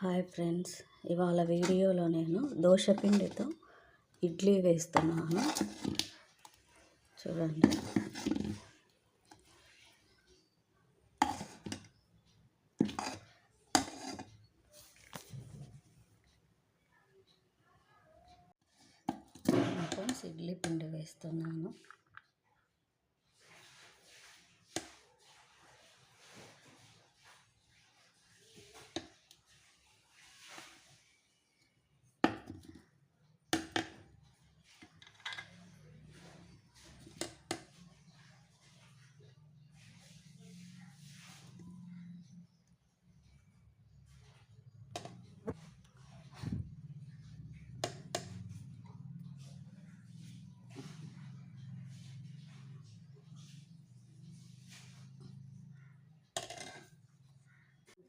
Hi friends ఇవాళ వీడియోలో నేను దోశపిండితో ఇడ్లీ వేస్తున్నాను. చూడండి. ఫ్రెండ్స్ ఇడ్లీ పిండి వేస్తున్నాను.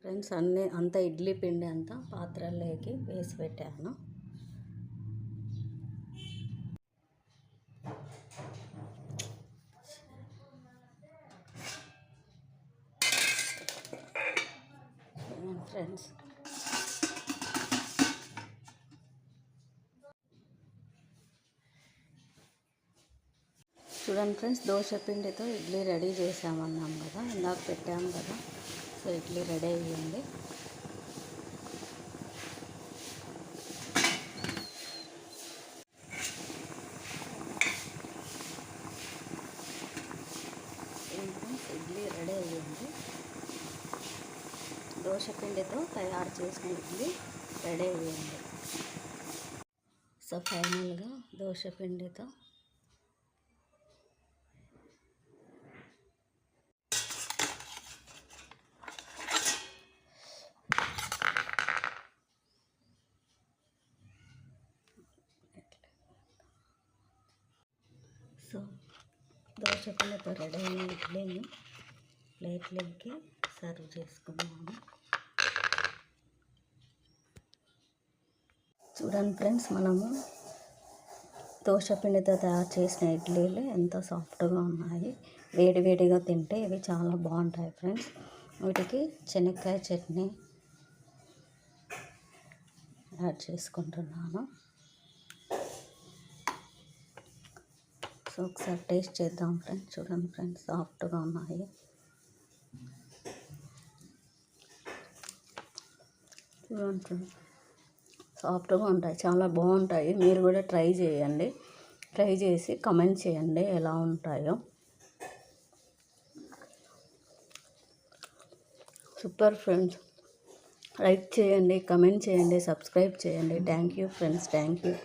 ఫ్రెండ్స్ అన్నీ అంతా ఇడ్లీ పిండి అంతా పాత్రలోకి వేసి పెట్టాను. ఫ్రెండ్స్ చూడండి ఫ్రెండ్స్ దోశ పిండితో ఇడ్లీ రెడీ చేసామన్నాం కదా ఇందాక పెట్టాము కదా. సో ఇడ్లీ రెడీ అయ్యింది. ఇడ్లీ రెడీ అయ్యింది. దోశ పిండితో తయారు చేసిన ఇడ్లీ రెడీ అయ్యింది. సో ఫైనల్గా దోశ పిండితో సో దోశ పిండితో రెడీ అయిన ఇడ్లీని ప్లేట్లకి సర్వ్ చేసుకున్నాము చూడండి ఫ్రెండ్స్ మనము దోశ పిండితో తయారు చేసిన ఇడ్లీలు ఎంతో సాఫ్ట్గా ఉన్నాయి. వేడి వేడిగా తింటే ఇవి చాలా బాగుంటాయి ఫ్రెండ్స్. వీటికి శనక్కాయ చట్నీ యాడ్ చేసుకుంటున్నాను. సో ఒకసారి టేస్ట్ చేద్దాం ఫ్రెండ్స్. చూడండి ఫ్రెండ్స్ సాఫ్ట్గా ఉన్నాయి. చూడండి ఫ్రెండ్స్ సాఫ్ట్గా ఉంటాయి చాలా బాగుంటాయి. మీరు కూడా ట్రై చేయండి. ట్రై చేసి కమెంట్ చేయండి ఎలా ఉంటాయో. Super friends. లైక్ చేయండి కమెంట్ చేయండి సబ్స్క్రైబ్ చేయండి. Thank you friends thank you.